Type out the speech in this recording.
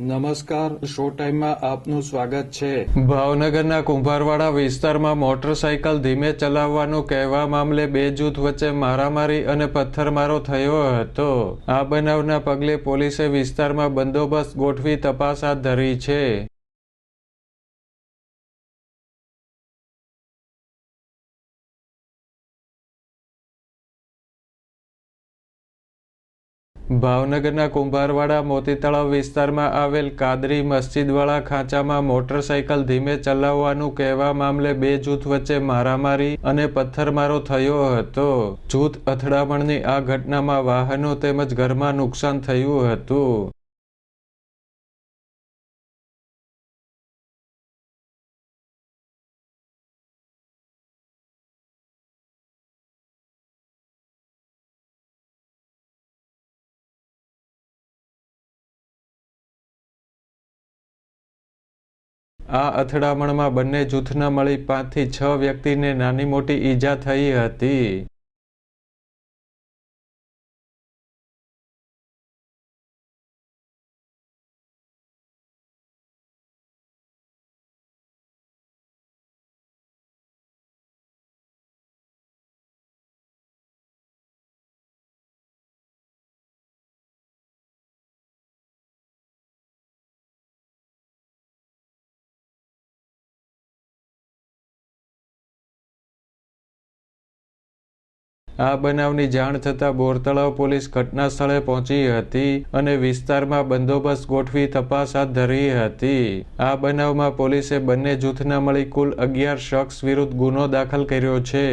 નમસ્કાર, શો ટાઈમમાં આપનું સ્વાગત છે. ભાવનગરના કુંભારવાડા વિસ્તારમાં મોટરસાયકલ ધીમે ચલાવવાનું કહેવા મામલે બે જૂથ વચ્ચે મારામારી અને પથ્થરમારો થયો હતો. આ બનાવના પગલે પોલીસે વિસ્તારમાં બંદોબસ્ત ગોઠવી તપાસ હાથ ધરી છે. ભાવનગરના કુંભારવાડા મોતી તળાવ વિસ્તારમાં આવેલ કાદરી મસ્જિદવાળા ખાંચામાં મોટરસાયકલ ધીમે ચલાવવાનું કહેવા મામલે બે જૂથ વચ્ચે મારામારી અને પથ્થરમારો થયો હતો. જૂથ અથડામણની આ ઘટનામાં વાહનો તેમજ ઘરમાં નુકસાન થયું હતું. આ અથડામણમાં બંને જૂથના મળી પાંચથી છ વ્યક્તિને નાની મોટી ઈજા થઈ હતી. આ બનાવની જાણ થતાં બોરતળાવ પોલીસ ઘટના સ્થળે પહોંચી હતી અને વિસ્તારમાં બંદોબસ્ત ગોઠવી તપાસ હાથ ધરી હતી. આ બનાવમાં પોલીસે બંને જૂથના મળી કુલ અગિયાર શખ્સ વિરુદ્ધ ગુનો દાખલ કર્યો છે.